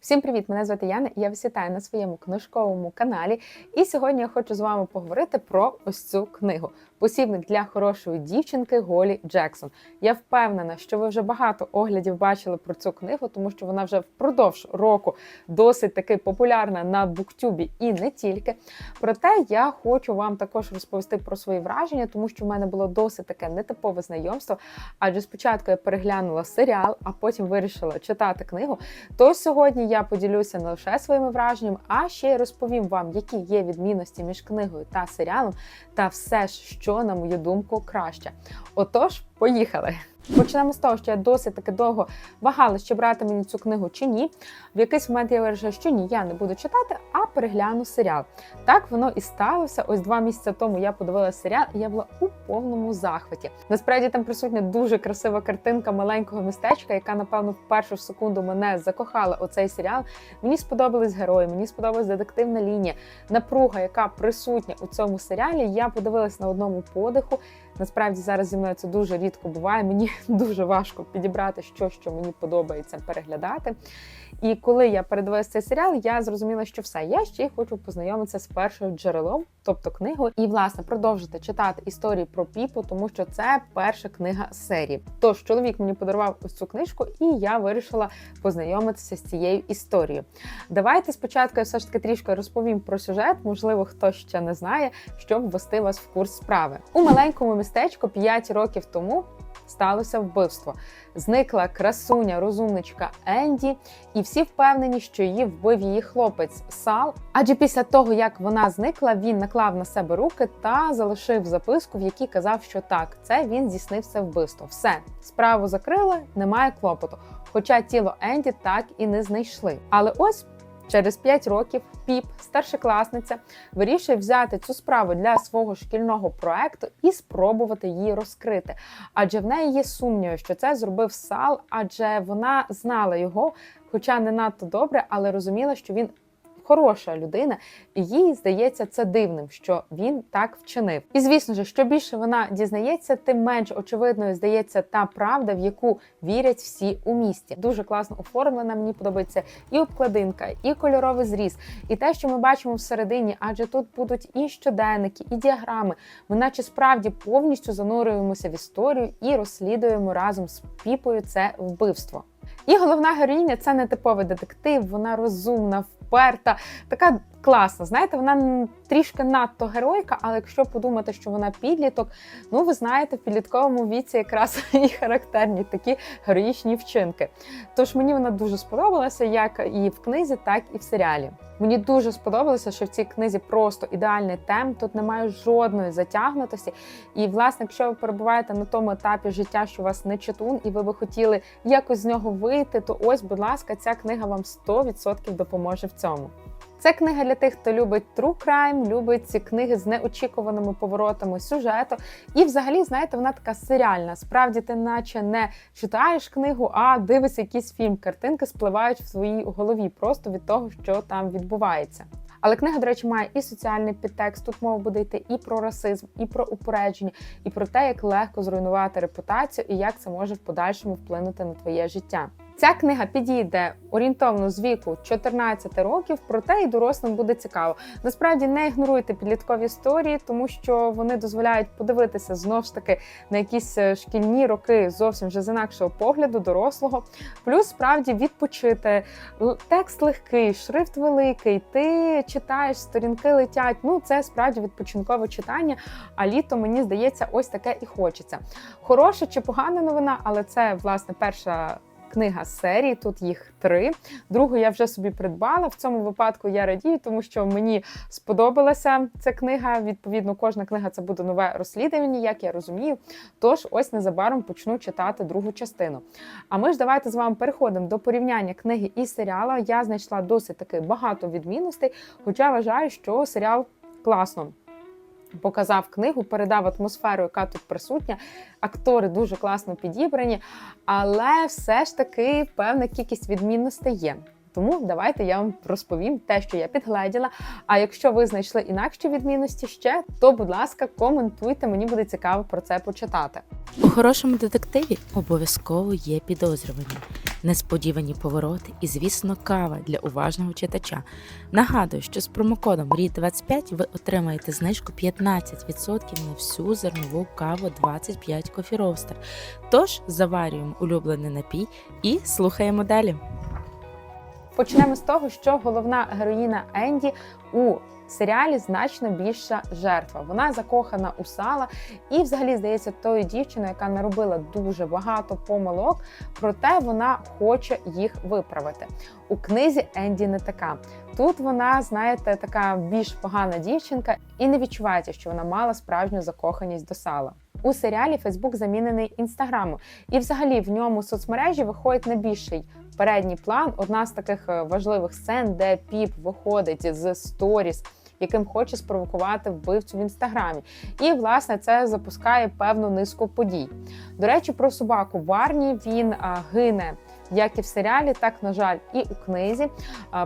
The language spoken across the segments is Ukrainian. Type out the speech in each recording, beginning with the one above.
Всім привіт! Мене звати Яна, і я вас вітаю на своєму книжковому каналі. І сьогодні я хочу з вами поговорити про ось цю книгу Посібник для хорошої дівчинки Голі Джексон. Я впевнена, що ви вже багато оглядів бачили про цю книгу, тому що вона вже впродовж року досить таки популярна на буктюбі і не тільки. Проте я хочу вам також розповісти про свої враження, тому що в мене було досить таке нетипове знайомство. Адже спочатку я переглянула серіал, а потім вирішила читати книгу. Тож сьогодні я поділюся не лише своїми враженнями, а ще й розповім вам, які є відмінності між книгою та серіалом, та все що, на мою думку, краще. Отож, поїхали! Почнемо з того, що я досить таки довго вагалась, чи брати мені цю книгу чи ні. В якийсь момент я вирішила, що ні, я не буду читати, а перегляну серіал. Так воно і сталося. Ось два місяці тому я подивилася серіал, і я була у повному захваті. Насправді там присутня дуже красива картинка маленького містечка, яка, напевно, в першу секунду мене закохала у цей серіал. Мені сподобались герої, мені сподобалась детективна лінія, напруга, яка присутня у цьому серіалі. Я подивилась на одному подиху. Насправді зараз зі мною це дуже рідко буває. Мені дуже важко підібрати що, що мені подобається переглядати. І коли я передивилася цей серіал, я зрозуміла, що все, я ще хочу познайомитися з першим джерелом, тобто книгу, і власне продовжити читати історії про піпу, тому що це перша книга серії. Тож чоловік мені подарував ось цю книжку, і я вирішила познайомитися з цією історією. Давайте спочатку я все ж таки трішки розповім про сюжет, можливо, хтось ще не знає, щоб ввести вас в курс справи. У маленькому містечку 5 років тому сталося вбивство. Зникла красуня, розумничка Енді, і всі впевнені, що її вбив її хлопець Сал. Адже після того, як вона зникла, він наклав на себе руки та залишив записку, в якій казав, що так, це він здійснив це вбивство. Все, справу закрили, немає клопоту. Хоча тіло Енді так і не знайшли. Але ось Через 5 років піп, старшокласниця, вирішує взяти цю справу для свого шкільного проекту і спробувати її розкрити. Адже в неї є сумніви, що це зробив Сал, адже вона знала його, хоча не надто добре, але розуміла, що він. Хороша людина, і їй здається це дивним, що він так вчинив. І звісно ж, що більше вона дізнається, тим менш очевидною здається та правда, в яку вірять всі у місті. Дуже класно оформлена. Мені подобається і обкладинка, і кольоровий зріз, і те, що ми бачимо всередині, адже тут будуть і щоденники, і діаграми. Ми, наче справді, повністю занурюємося в історію і розслідуємо разом з піпою це вбивство. І головна героїня це не типовий детектив, вона розумна, вперта, така класна. Знаєте, вона трішки надто геройка, але якщо подумати, що вона підліток, ну ви знаєте, в підлітковому віці якраз і характерні такі героїчні вчинки. Тож мені вона дуже сподобалася, як і в книзі, так і в серіалі. Мені дуже сподобалося, що в цій книзі просто ідеальний темп, тут немає жодної затягнутості. І, власне, якщо ви перебуваєте на тому етапі життя, що у вас не читун, і ви би хотіли якось з нього вийти, то ось, будь ласка, ця книга вам 100% допоможе в цьому. Це книга для тих, хто любить true crime, любить ці книги з неочікуваними поворотами сюжету. І, взагалі, знаєте, вона така серіальна. Справді, ти наче не читаєш книгу, а дивишся якийсь фільм. Картинки спливають в твоїй голові просто від того, що там відбувається. Але книга, до речі, має і соціальний підтекст. Тут мова буде йти і про расизм, і про упередження, і про те, як легко зруйнувати репутацію, і як це може в подальшому вплинути на твоє життя. Ця книга підійде орієнтовно з віку 14 років, проте і дорослим буде цікаво. Насправді не ігноруйте підліткові історії, тому що вони дозволяють подивитися знов ж таки на якісь е, шкільні роки зовсім вже з інакшого погляду, дорослого. Плюс справді відпочити. Текст легкий, шрифт великий. Ти читаєш, сторінки летять. Ну це справді відпочинкове читання. А літо мені здається, ось таке і хочеться. Хороша чи погана новина, але це власне перша книга серії. Тут їх три. Другу я вже собі придбала. В цьому випадку я радію, тому що мені сподобалася ця книга. Відповідно, кожна книга це буде нове розслідування, як я розумію. Тож, ось незабаром почну читати другу частину. А ми ж давайте з вами переходимо до порівняння книги і серіала. Я знайшла досить таки багато відмінностей, хоча вважаю, що серіал класно показав книгу, передав атмосферу, яка тут присутня. Актори дуже класно підібрані, але все ж таки певна кількість відмінностей є. Тому давайте я вам розповім те, що я підгледіла. А якщо ви знайшли інакші відмінності ще, то будь ласка, коментуйте, мені буде цікаво про це почитати. У хорошому детективі обов'язково є підозрювані. Несподівані повороти і, звісно, кава для уважного читача. Нагадую, що з промокодом RID25 ви отримаєте знижку 15% на всю зернову каву 25 Coffee Roaster. Тож заварюємо улюблений напій і слухаємо далі. Почнемо з того, що головна героїна Енді у серіалі значно більша жертва. Вона закохана у сала і, взагалі, здається, тою дівчиною, яка наробила дуже багато помилок, проте вона хоче їх виправити. У книзі Енді не така. Тут вона, знаєте, така більш погана дівчинка, і не відчувається, що вона мала справжню закоханість до сала. У серіалі Фейсбук замінений інстаграмом, і взагалі в ньому соцмережі виходить на більший передній план. Одна з таких е, важливих сцен, де піп виходить з сторіс. Яким хоче спровокувати вбивцю в інстаграмі, і власне це запускає певну низку подій. До речі, про собаку Барні він а, гине як і в серіалі, так на жаль, і у книзі.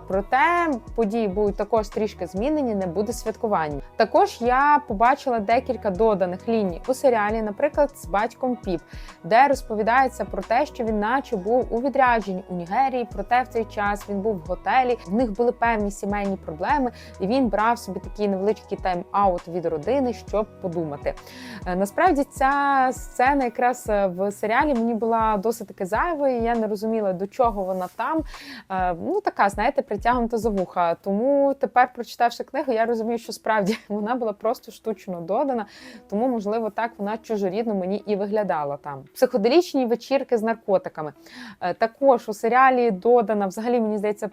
Проте події будуть також трішки змінені, не буде святкування. Також я побачила декілька доданих ліній у серіалі, наприклад, з батьком Піп, де розповідається про те, що він, наче, був у відрядженні у Нігерії. Проте в цей час він був в готелі. В них були певні сімейні проблеми, і він брав собі такий невеличкий тайм-аут від родини, щоб подумати. Е, Насправді ця сцена якраз е, в серіалі мені була досить таки зайвою. Я не розуміла, до чого вона там. Е, Ну така, знаєте, притягнута за вуха. Тому тепер, прочитавши книгу, я розумію, що справді вона була просто штучно додана. Тому, можливо, так вона чужорідно мені і виглядала там. Психоделічні вечірки з наркотиками. Е, Також у серіалі додана, взагалі, мені здається.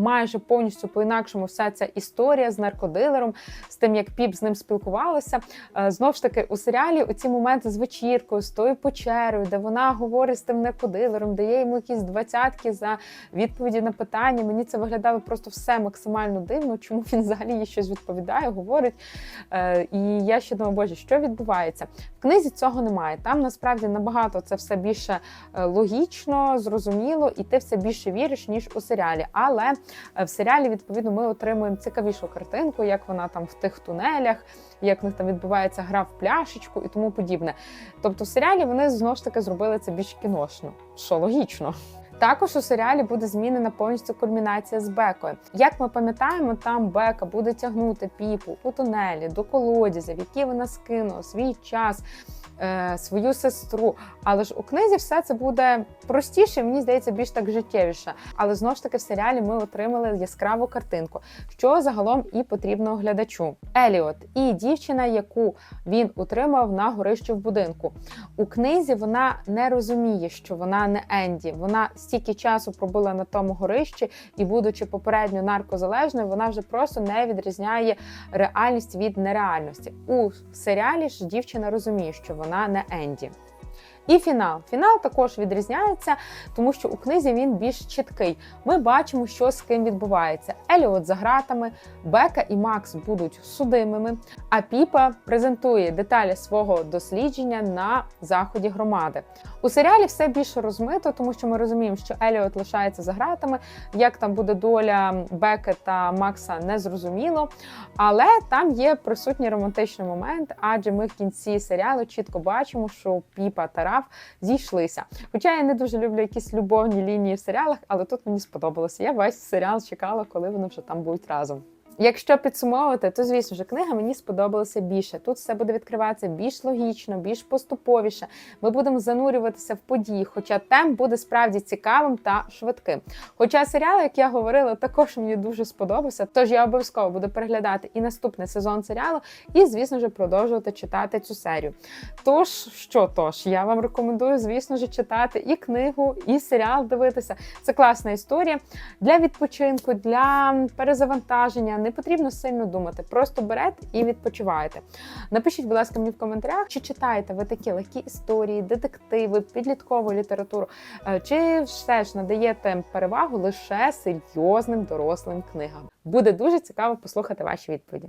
Майже повністю по-інакшому вся ця історія з наркодилером, з тим, як піп з ним спілкувалася. Е, Знову ж таки, у серіалі оці моменти з вечіркою, з тою печерою, де вона говорить з тим наркодилером, дає йому якісь двадцятки за відповіді на питання. Мені це виглядало просто все максимально дивно. Чому він взагалі їй щось відповідає, говорить. Е, І я ще думаю, боже, що відбувається? В книзі цього немає. Там насправді набагато це все більше е, логічно, зрозуміло, і ти все більше віриш, ніж у серіалі. Але в серіалі, відповідно, ми отримуємо цікавішу картинку, як вона там в тих тунелях, як в них там відбувається гра в пляшечку і тому подібне. Тобто, в серіалі вони знову ж таки зробили це більш кіношно, що логічно. Також у серіалі буде змінена повністю кульмінація з Бекою. Як ми пам'ятаємо, там Бека буде тягнути піпу у тунелі до колодязя, в який вона скинула свій час, е, свою сестру. Але ж у книзі все це буде простіше, мені здається, більш так життєвіше. Але знову ж таки в серіалі ми отримали яскраву картинку, що загалом і потрібно глядачу. Еліот і дівчина, яку він утримав на горищі в будинку. У книзі вона не розуміє, що вона не Енді. Вона стільки часу пробула на тому горищі, і, будучи попередньо наркозалежною, вона вже просто не відрізняє реальність від нереальності. У серіалі ж дівчина розуміє, що вона не Енді. І фінал. Фінал також відрізняється, тому що у книзі він більш чіткий. Ми бачимо, що з ким відбувається. Еліот за гратами, Бека і Макс будуть судимими. А Піпа презентує деталі свого дослідження на заході громади. У серіалі все більше розмито, тому що ми розуміємо, що Еліот лишається за гратами. Як там буде доля Беки та Макса, не зрозуміло. Але там є присутній романтичний момент, адже ми в кінці серіалу чітко бачимо, що Піпа та Раф зійшлися. Хоча я не дуже люблю якісь любовні лінії в серіалах, але тут мені сподобалося. Я весь серіал чекала, коли вони вже там будуть разом. Якщо підсумовувати, то звісно ж книга мені сподобалася більше. Тут все буде відкриватися більш логічно, більш поступовіше. Ми будемо занурюватися в події, хоча темп буде справді цікавим та швидким. Хоча серіал, як я говорила, також мені дуже сподобався. Тож я обов'язково буду переглядати і наступний сезон серіалу, і, звісно ж, продовжувати читати цю серію. Тож, що тож, я вам рекомендую, звісно ж, читати і книгу, і серіал дивитися. Це класна історія для відпочинку, для перезавантаження. Не потрібно сильно думати, просто берете і відпочиваєте. Напишіть, будь ласка, мені в коментарях, чи читаєте ви такі легкі історії, детективи, підліткову літературу, е, чи все ж надаєте перевагу лише серйозним дорослим книгам. Буде дуже цікаво послухати ваші відповіді.